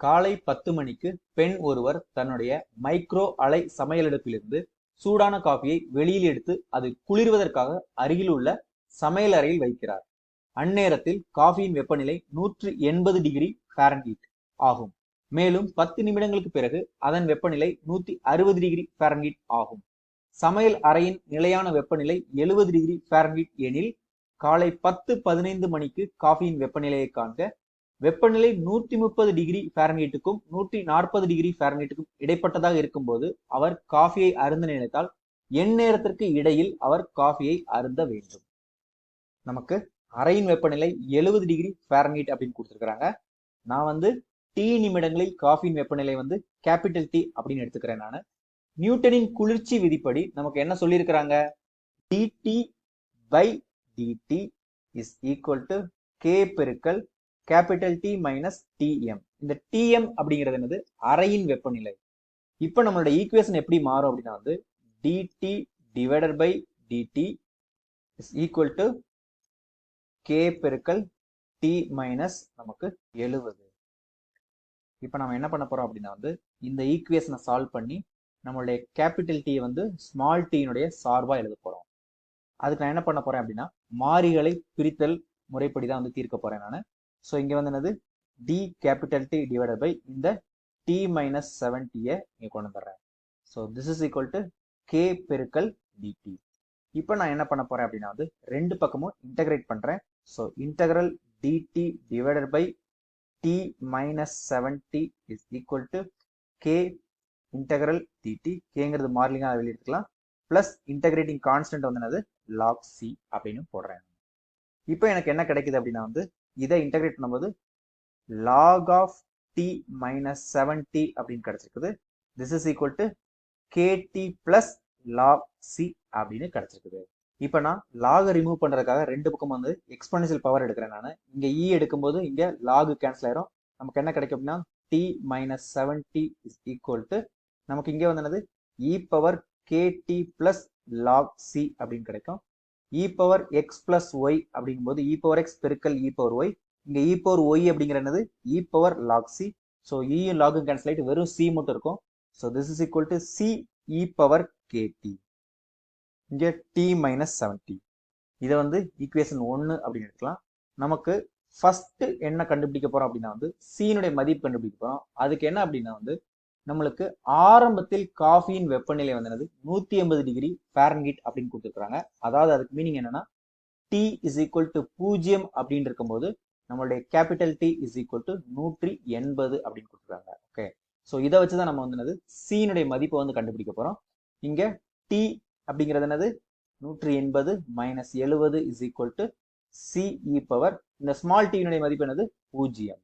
காலை பத்து மணிக்கு பெண் ஒருவர் தன்னுடைய மைக்ரோ அலை சமையலடுப்பிலிருந்து சூடான காஃபியை வெளியில் எடுத்து அது குளிர்வதற்காக அருகில் உள்ள சமையல் அறையில் வைக்கிறார். அந்நேரத்தில் காஃபியின் வெப்பநிலை நூற்று எண்பது டிகிரி ஃபாரன்ஹீட் ஆகும். மேலும் பத்து நிமிடங்களுக்கு பிறகு அதன் வெப்பநிலை நூத்தி அறுபது டிகிரி ஃபாரன்ஹீட் ஆகும். சமையல் அறையின் நிலையான வெப்பநிலை எழுபது டிகிரி ஃபாரன்ஹீட் எனில் காலை பத்து பதினைந்து மணிக்கு காஃபியின் வெப்பநிலையை காண்க வெப்பநிலை நூற்றி முப்பது டிகிரி ஃபாரன்ஹீட்டுக்கும் நூற்றி நாற்பது டிகிரி ஃபாரன்ஹீட்டுக்கும் இடைப்பட்டதாக இருக்கும்போது அவர் காஃபியை அருந்த நினைத்தால் எந்நேரத்திற்கு இடையில் அவர் காஃபியை அருந்த வேண்டும். நமக்கு அறையின் வெப்பநிலை எழுபது டிகிரி ஃபாரன்ஹீட் அப்படின்னு கொடுத்துருக்குறாங்க. நான் வந்து டீ நிமிடங்களில் காஃபியின் வெப்பநிலை வந்து கேபிட்டல் டி அப்படின்னு எடுத்துக்கிறேன் நான். நியூட்டனின் குளிர்ச்சி விதிப்படி நமக்கு என்ன சொல்லியிருக்கிறாங்க? DT by DT is equal to K பெருக்கல் கேபிட்டல் டி மைனஸ் டிஎம் இந்த டிஎம் அப்படிங்கிறது என்னது? அறையின் வெப்பநிலை. இப்போ நம்மளோட ஈக்குவேஷன் எப்படி மாறும் அப்படின்னா வந்து DT divided by DT is equal to K பெருக்கல் டி மைனஸ் நமக்கு எழுபது இப்போ நம்ம என்ன பண்ண போறோம் அப்படின்னா வந்து இந்த ஈக்குவேஷனை சால்வ் பண்ணி நம்மளுடைய கேபிட்டல் டி வந்து ஸ்மால் டீனுடைய சார்பாக எழுத போகிறோம் அதுக்கு நான் என்ன பண்ண போறேன் அப்படின்னா மாறிகளை பிரித்தல் முறைப்படி தான் வந்து தீர்க்க போறேன் நான். ஸோ இங்கே வந்து என்னது? T capital T divided by இந்த டி மைனஸ் செவன்டியை இங்கே கொண்டு வந்துடுறேன். So this is equal to K பெருக்கல் டிடி இப்போ நான் என்ன பண்ண போறேன் அப்படின்னா வந்து ரெண்டு பக்கமும் இன்டகிரேட் பண்றேன். So integral DT divided by T minus seventy is equal to K integral DT கேங்கிறது மாறிலிங்காக வெளியிருக்கலாம் பிளஸ் இன்டகிரேட்டிங் கான்ஸ்டன்ட் வந்து என்னது? லாக் சி அப்படின்னு போடுறேன். இப்போ எனக்கு என்ன கிடைக்குது அப்படின்னா வந்து இதை இன்டகிரேட் பண்ணும்போது log of T minus seventy அப்படின்னு கிடைச்சிருக்குது. This is equal to KT plus log C அப்படின்னு கிடைச்சிருக்குது. இப்போ நான் லாகை ரிமூவ் பண்ணுறதுக்காக ரெண்டு பக்கம் வந்து எக்ஸ்பனன்ஷியல் பவர் எடுக்கிறேன் நான். இங்கே இ e எடுக்கும்போது இங்கே லாகு கேன்சல் ஆயிரும். நமக்கு என்ன கிடைக்கும் அப்படின்னா T minus seventy is equal to நமக்கு இங்கே வந்து என்னது? E power KT plus log C அப்படின்னு கிடைக்கும். E power X plus Y அப்படிங்கும்போது இ பவர் எக்ஸ் பெருக்கல் இ பவர் ஒய் இங்கே இ பவர் ஒய் அப்படிங்கிற என்னது? E power log C so இயும் லாகும் கேன்சல் ஆகிட்டு வெறும் சி மட்டும் இருக்கும். So this is equal to C e power KT இங்கே டி மைனஸ் செவன்டி இதை வந்து ஈக்குவேஷன் ஒன்று அப்படின்னு எடுக்கலாம். நமக்கு ஃபஸ்ட்டு என்ன கண்டுபிடிக்க போகிறோம் அப்படின்னா வந்து சீனுடைய மதிப்பு கண்டுபிடிக்க போகிறோம் அதுக்கு என்ன அப்படின்னா வந்து நம்மளுக்கு ஆரம்பத்தில் காஃபியின் வெப்பநிலை வந்து என்னது நூத்தி எண்பது டிகிரி ஃபேரன்ஹீட் அப்படின்னு கொடுத்துருக்காங்க அதாவது அதுக்கு மீனிங் என்னன்னா டி இஸ் ஈக்குவல் டு பூஜ்ஜியம் அப்படின்னு இருக்கும்போது நம்மளுடைய capital T is equal to நூற்றி எண்பது அப்படின்னு கொடுத்துருக்காங்க. ஓகே ஸோ இதை வச்சு தான் நம்ம வந்து என்னது? சீனுடைய மதிப்பை வந்து கண்டுபிடிக்க போறோம். இங்க டி அப்படிங்கிறது என்னது? நூற்றி எண்பது மைனஸ் எழுபது is equal to C e power இந்த ஸ்மால் டீனுடைய மதிப்பு என்னது? பூஜ்ஜியம்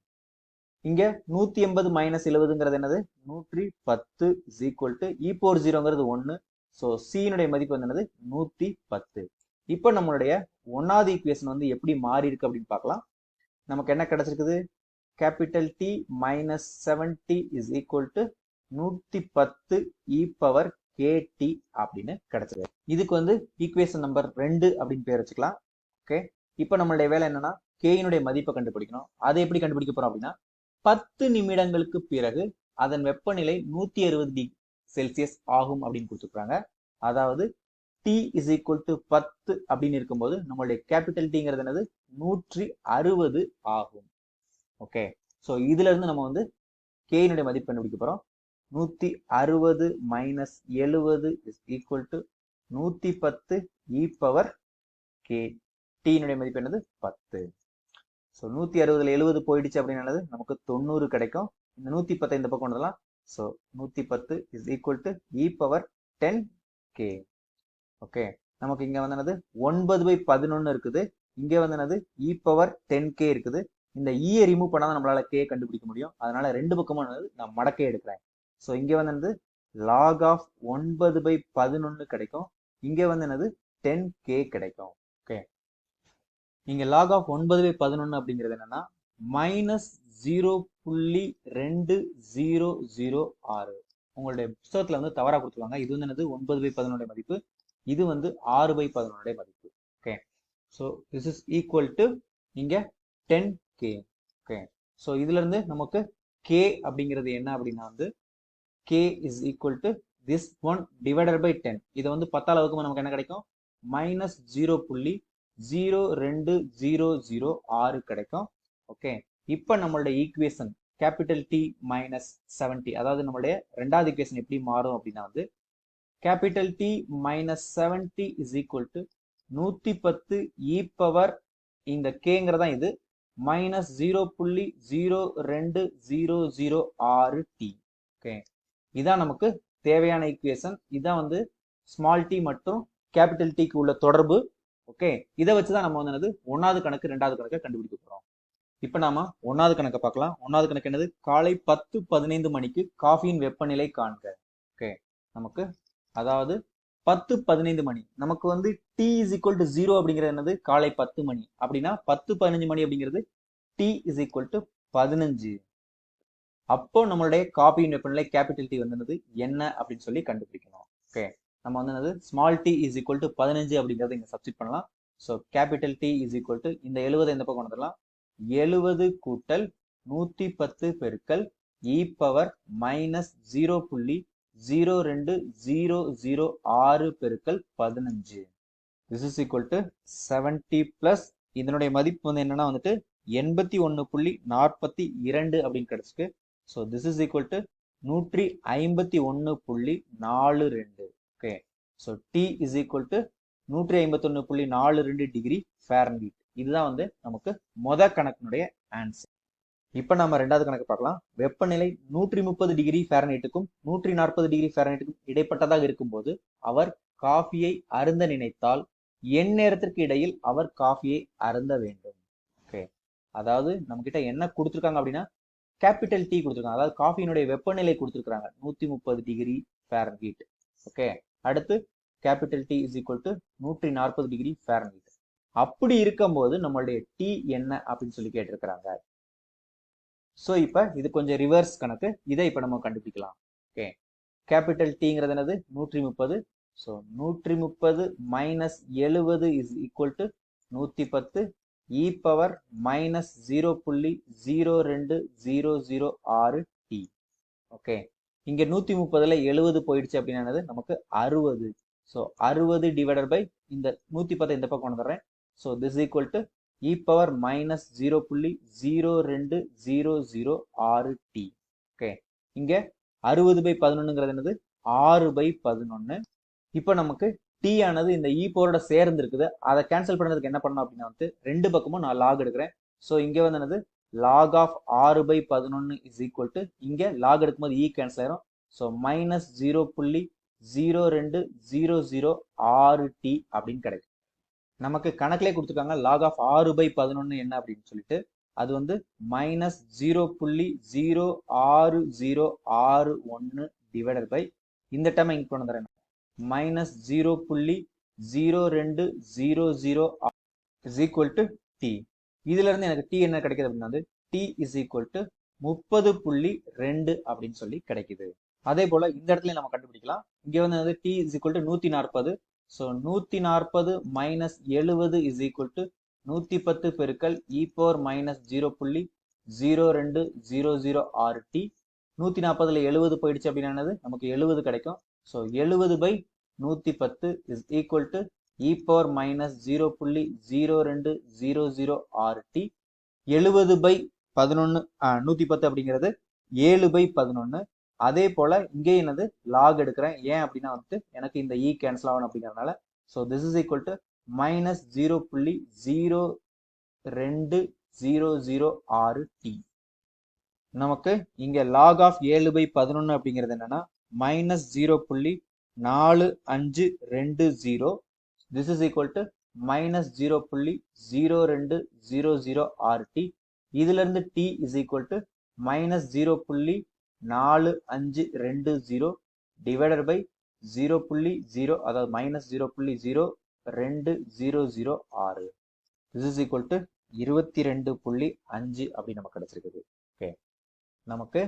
இங்க நூத்தி எண்பது மைனஸ் எழுபதுங்கிறது என்னது? நூற்றி பத்து is equal to e power ஜீரோங்கிறது ஒன்னு ஸோ சியினுடைய மதிப்பு வந்து என்னது? நூத்தி பத்து. இப்போ நம்மளுடைய ஒன்னாவது ஈக்குவேஷன் வந்து எப்படி மாறி இருக்கு அப்படின்னு பார்க்கலாம். நமக்கு என்ன கிடைச்சிருக்குது? Capital T minus seventy is equal to நூத்தி பத்து இ பவர் கேடி அப்படின்னு கிடைச்சது இதுக்கு வந்து ஈக்குவேஷன் நம்பர் ரெண்டு அப்படின்னு பேர் வச்சுக்கலாம். ஓகே இப்போ நம்மளுடைய வேலை என்னன்னா கேயினுடைய மதிப்பை கண்டுபிடிக்கணும். அதை எப்படி கண்டுபிடிக்க போறோம் அப்படின்னா பத்து நிமிடங்களுக்கு பிறகு அதன் வெப்பநிலை நூத்தி அறுபது டிகிரி செல்சியஸ் ஆகும் அப்படின்னு கொடுத்துருக்காங்க அதாவது டி இஸ் ஈக்குவல் டு பத்து அப்படின்னு இருக்கும்போது நம்மளுடைய கேபிட்டல் டிங்கிறது என்னது? நூற்றி அறுபது ஆகும். ஓகே ஸோ இதுல இருந்து நம்ம வந்து கேயினுடைய மதிப்பு கண்டுபிடிக்க போறோம். நூத்தி அறுபது மைனஸ் எழுபது இஸ் ஈக்குவல் டு நூத்தி பத்து இ e பவர் கே டீனுடைய மதிப்பு என்னது? பத்து. ஸோ நூத்தி அறுபதுல எழுபது போயிடுச்சு அப்படின்னாலது நமக்கு தொண்ணூறு கிடைக்கும். இந்த நூத்தி பத்தை இந்த பக்கம் கொண்டு ஸோ நூத்தி பத்து is equal to e power ten K okay நமக்கு இங்க வந்து ஒன்பது பை பதினொன்னு இருக்குது. இங்க வந்தனது இ பவர் டென் கே இருக்குது. இந்த e ஈயை ரிமூவ் பண்ணாதான் நம்மளால கே கண்டுபிடிக்க முடியும். அதனால ரெண்டு பக்கமும் என்னது? நான் மடக்கே எடுக்கிறேன். ஸோ இங்க வந்தனது லாக் ஆஃப் ஒன்பது பை பதினொன்னு கிடைக்கும். இங்க வந்து என்னது? டென் கே கிடைக்கும். இங்கே லாக் ஆஃப் ஒன்பது பை பதினொன்று அப்படிங்கிறது என்னன்னா மைனஸ் ஜீரோ புள்ளி ரெண்டு ஜீரோ ஜீரோ ஆறு. உங்களுடைய புத்தகத்தில் வந்து தவறாக கொடுத்துருவாங்க இது வந்து என்னது? ஒன்பது பை பதினொன்னுடைய மதிப்பு. இது வந்து ஆறு பை பதினொன்னுடைய மதிப்பு. Okay so this is equal to இங்கே டென் கே ஓகே ஸோ இதுல இருந்து நமக்கு கே அப்படிங்கிறது என்ன அப்படின்னா வந்து K is equal to this one divided by ten இதை வந்து பத்தால் வகுக்கும்போது நமக்கு என்ன கிடைக்கும்? மைனஸ் ஜீரோ புள்ளி ஜீரோ ரெண்டு ஜீரோ ஜீரோ ஆறு கிடைக்கும். ஓகே இப்போ நம்மளுடைய equation capital T minus seventy அதாவது நம்மளுடைய ரெண்டாவது ஈக்குவேஷன் எப்படி மாறும் அப்படின்னா வந்து capital T minus seventy is equal to நூத்தி பத்து இ பவர் இந்த கேங்கிறதா இது மைனஸ் ஜீரோ புள்ளி ஜீரோ ரெண்டு ஜீரோ ஜீரோ ஆறு டி ஓகே இதான் நமக்கு தேவையான ஈக்குவேஷன் இதான் வந்து ஸ்மால் டி மற்றும் கேபிட்டல் டிக்கு உள்ள தொடர்பு. ஓகே இதை வச்சு தான் நம்ம வந்து என்னது? ஒன்றாவது கணக்கு ரெண்டாவது கணக்கை கண்டுபிடிக்க போகிறோம் இப்போ நாம ஒன்றாவது கணக்கை பார்க்கலாம். ஒன்றாவது கணக்கு என்னது? காலை பத்து பதினைந்து மணிக்கு காஃபியின் வெப்பநிலை காண்க. ஓகே நமக்கு அதாவது பத்து பதினைந்து மணி. நமக்கு வந்து T is equal to zero அப்படிங்கிறது என்னது? காலை பத்து மணி. அப்படின்னா பத்து பதினஞ்சு மணி அப்படிங்கிறது டி இஸ் ஈக்குவல் டு பதினஞ்சு. அப்போ நம்மளுடைய காபியின் வெப்பநிலை கேபிட்டல் டி வந்து என்ன அப்படின்னு சொல்லி கண்டுபிடிக்கணும். ஓகே நம்ம வந்து என்னது? Small T is equal to பதினஞ்சு அப்படிங்கிறத இங்கே சப்ஸ்டிட் பண்ணலாம். So capital T is equal to இந்த எழுபது இந்த பக்கம் வந்துடலாம் எழுபது கூட்டல் நூற்றி பத்து பெருக்கல் இ பவர் மைனஸ் ஜீரோ புள்ளி ஜீரோ ரெண்டு ஜீரோ ஜீரோ ஆறு பெருக்கல் பதினஞ்சு. This is equal to seventy plus இதனுடைய மதிப்பு வந்து என்னன்னா வந்துட்டு எண்பத்தி ஒன்று புள்ளி நாற்பத்தி இரண்டு அப்படின்னு கிடைச்சிருக்கு. So this is equal to நூற்றி ஐம்பத்தி ஒன்று புள்ளி நாலு ரெண்டு. Okay. So T is equal to நூற்றி ஐம்பத்தொன்று புள்ளி நாலு ரெண்டு டிகிரி ஃபேரன்ஹீட் இதுதான் வந்து நமக்கு மொத கணக்கினுடைய ஆன்சர் இப்போ நம்ம ரெண்டாவது கணக்கு பார்க்கலாம். வெப்பநிலை நூற்றி முப்பது டிகிரி ஃபேரனைட்டுக்கும் நூற்றி நாற்பது டிகிரி ஃபேரனைட்டுக்கும் இடைப்பட்டதாக இருக்கும்போது அவர் காஃபியை அருந்த நினைத்தால் என் நேரத்திற்கு இடையில் அவர் காஃபியை அருந்த வேண்டும். ஓகே. அதாவது நம்ம கிட்ட என்ன கொடுத்துருக்காங்க அப்படின்னா கேபிட்டல் டி கொடுத்துருக்காங்க. அதாவது காஃபியினுடைய வெப்பநிலை கொடுத்துருக்காங்க நூத்தி முப்பது டிகிரி ஃபேரன்ஹீட் ஓகே. அடுத்து capital T is equal to நூற்றி நாற்பது டிகிரி ஃபேரன்ஹீட் அப்படி இருக்கும்போது நம்மளுடைய டி என்ன அப்படின்னு சொல்லி கேட்டிருக்கிறாங்க. ஸோ இப்போ இது கொஞ்சம் ரிவர்ஸ் கணக்கு. இதை இப்போ நம்ம கண்டுபிடிக்கலாம். ஓகே கேபிட்டல் டிங்கிறது என்னது? நூற்றி முப்பது ஸோ நூற்றி முப்பது மைனஸ் எழுபது இஸ் ஈக்குவல் டு நூற்றி பத்து e e power minus zero புள்ளி ஜீரோ ரெண்டு ஜீரோ ஜீரோ ஆறு டி ஓகே இங்கே நூற்றி முப்பதில் எழுபது போயிடுச்சு அப்படின்னா நமக்கு அறுபது ஸோ அறுபது டிவைடட் பை இந்த நூற்றி பத்தை இந்த பக்கம் வந்துடுறேன் so this equal to e power minus zero புள்ளி ஜீரோ ரெண்டு ஜீரோ ஜீரோ ஆறு டி ஓகே இங்கே அறுபது பை பதினொன்னுங்கிறது என்னது? ஆறு பை பதினொன்று இப்போ நமக்கு டி ஆனது இந்த e இ பவரோட சேர்ந்து இருக்குது அதை கேன்சல் பண்ணுறதுக்கு என்ன பண்ணணும் அப்படின்னா வந்து ரெண்டு பக்கமும் நான் லாக் எடுக்கிறேன். ஸோ இங்கே வந்து என்னது? லாக் ஆஃப் ஆறு பை பதினொன்று இஸ் ஈக்குவல் டு இங்கே லாக் எடுக்கும்போது e இ கேன்சல் ஆயிரும். ஸோ மைனஸ் ஜீரோ புள்ளி ஜீரோ ரெண்டு ஜீரோ ஜீரோ ஆறு டி அப்படின்னு கிடைக்கும். நமக்கு கணக்கிலே கொடுத்துருக்காங்க லாக் ஆஃப் ஆறு பை பதினொன்று என்ன அப்படின்னு சொல்லிட்டு. அது வந்து மைனஸ் ஜீரோ புள்ளி ஜீரோ ஆறு ஜீரோ ஆறு ஒன்று டிவைடட் பை இந்த டைம் இங்கே கொண்டு வந்துடுறேன் மைனஸ் ஜீரோ புள்ளி ஜீரோ ரெண்டு zero zero is equal to t இதுல இருந்து எனக்கு டி என்ன கிடைக்குது அப்படின்னா வந்து டி இஸ் ஈக்குவல் டு முப்பது புள்ளி ரெண்டு அப்படின்னு சொல்லி கிடைக்குது. அதே போல இந்த இடத்துல நம்ம கண்டுபிடிக்கலாம். இங்க வந்து டி இஸ் ஈக்குவல் டு நூத்தி நாற்பது. ஸோ நூத்தி நாற்பது மைனஸ் எழுபது இஸ் ஈக்குவல் டு நூத்தி பத்து பெருக்கல் இ பவர் மைனஸ் ஜீரோ புள்ளி ஜீரோ ரெண்டு ஜீரோ ஜீரோ ஆறு டி நூத்தி நாற்பதுல எழுபது போயிடுச்சு அப்படின்னா நமக்கு எழுபது கிடைக்கும். ஸோ எழுபது பை நூத்தி பத்து is equal to e power minus zero புள்ளி ஜீரோ ரெண்டு ஜீரோ ஜீரோ ஆறு டி எழுபது பை பதினொன்று நூற்றி பத்து அப்படிங்கிறது ஏழு பை பதினொன்று அதே போல் இங்கே என்னது? லாக் எடுக்கிறேன். ஏன் அப்படின்னா வந்துட்டு எனக்கு இந்த e இ கேன்சல் ஆகணும் அப்படிங்கிறதுனால. So this is equal to minus zero புள்ளி ஜீரோ ரெண்டு ஜீரோ ஜீரோ ஆறு டி நமக்கு இங்கே லாக் ஆஃப் ஏழு பை பதினொன்று அப்படிங்கிறது என்னன்னா மைனஸ் ஜீரோ புள்ளி நாலு அஞ்சு ரெண்டு zero this is equal to minus zero புள்ளி ஜீரோ ரெண்டு ஜீரோ ஜீரோ ஆறு டி இதுல இருந்து t is equal to minus zero புள்ளி நாலு அஞ்சு ரெண்டு ஜீரோ டிவைடர் பை ஜீரோ புள்ளி ஜீரோ அதாவது மைனஸ் ஜீரோ புள்ளி ஜீரோ ரெண்டு ஜீரோ ஜீரோ ஆறு திஸ் இஸ் ஈக்குவல் டு இருபத்தி ரெண்டு புள்ளி அஞ்சு அப்படி நமக்கு கிடைச்சிருக்குது. ஓகே நமக்கு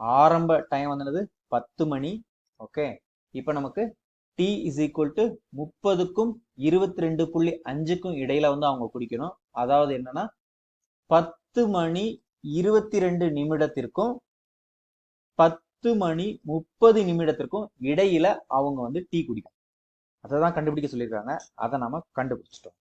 ஆரம்ப டைம் வந்தது பத்து மணி. ஓகே இப்போ நமக்கு டி இஸ் ஈக்குவல் டு முப்பதுக்கும் இருபத்தி ரெண்டு புள்ளி அஞ்சுக்கும் இடையில வந்து அவங்க குடிக்கணும். அதாவது என்னன்னா பத்து மணி இருபத்தி ரெண்டு நிமிடத்திற்கும் பத்து மணி முப்பது நிமிடத்திற்கும் இடையில அவங்க வந்து டீ குடிக்கணும் அதை தான் கண்டுபிடிக்க சொல்லியிருக்காங்க. அதை நாம கண்டுபிடிச்சிட்டோம்.